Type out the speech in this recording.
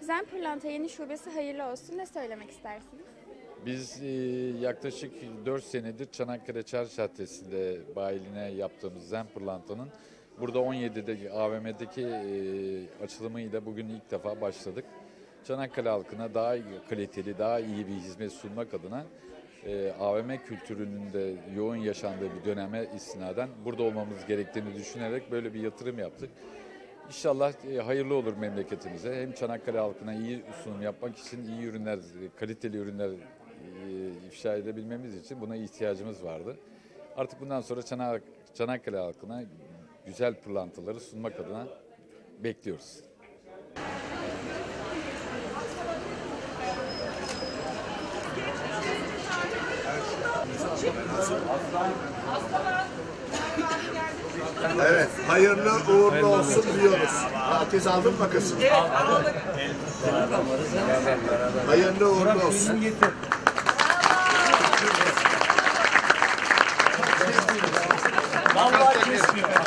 Zen Pırlanta yeni şubesi hayırlı olsun. Ne söylemek istersiniz? Biz e, yaklaşık 4 senedir Çanakkale Çarşı Caddesi'nde bayiline yaptığımız Zen Pırlanta'nın burada 17'de AVM'deki e, açılımıyla bugün ilk defa başladık. Çanakkale halkına daha kaliteli, daha iyi bir hizmet sunmak adına e, AVM kültürünün de yoğun yaşandığı bir döneme istinaden burada olmamız gerektiğini düşünerek böyle bir yatırım yaptık. İnşallah e, hayırlı olur memleketimize. Hem Çanakkale halkına iyi sunum yapmak için iyi ürünler, kaliteli ürünler e, ifşa edebilmemiz için buna ihtiyacımız vardı. Artık bundan sonra Çana- Çanakkale halkına güzel pırlantaları sunmak adına bekliyoruz. Evet, hayırlı uğurlu olsun diyoruz. Herkes aldı mı makasını? Hayırlı uğurlu olsun. Vallahi kesmiyor.